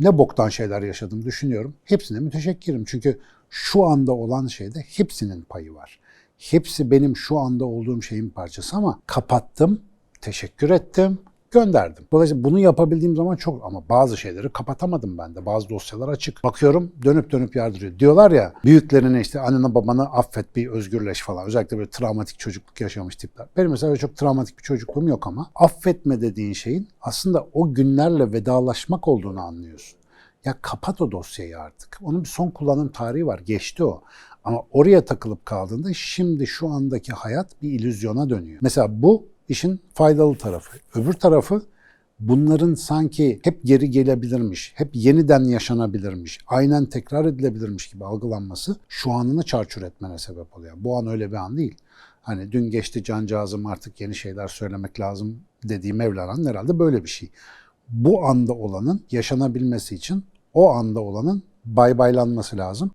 ne boktan şeyler yaşadım düşünüyorum. Hepsine müteşekkirim. Çünkü şu anda olan şeyde hepsinin payı var. Hepsi benim şu anda olduğum şeyin parçası ama kapattım, teşekkür ettim, gönderdim. Dolayısıyla bunu yapabildiğim zaman çok ama bazı şeyleri kapatamadım ben de. Bazı dosyalar açık. Bakıyorum dönüp dönüp yardırıyor. Diyorlar ya büyüklerine işte annene babanı affet bir özgürleş falan. Özellikle böyle travmatik çocukluk yaşamış tipler. Benim mesela çok travmatik bir çocukluğum yok ama affetme dediğin şeyin aslında o günlerle vedalaşmak olduğunu anlıyorsun. Ya kapat o dosyayı artık. Onun bir son kullanım tarihi var. Geçti o. Ama oraya takılıp kaldığında şimdi şu andaki hayat bir illüzyona dönüyor. Mesela bu işin faydalı tarafı. Öbür tarafı bunların sanki hep geri gelebilirmiş, hep yeniden yaşanabilirmiş, aynen tekrar edilebilirmiş gibi algılanması şu anını çarçur etmene sebep oluyor. Bu an öyle bir an değil. Hani dün geçti cancağızım artık yeni şeyler söylemek lazım dediği Mevlana'nın herhalde böyle bir şey. Bu anda olanın yaşanabilmesi için o anda olanın bay baylanması lazım.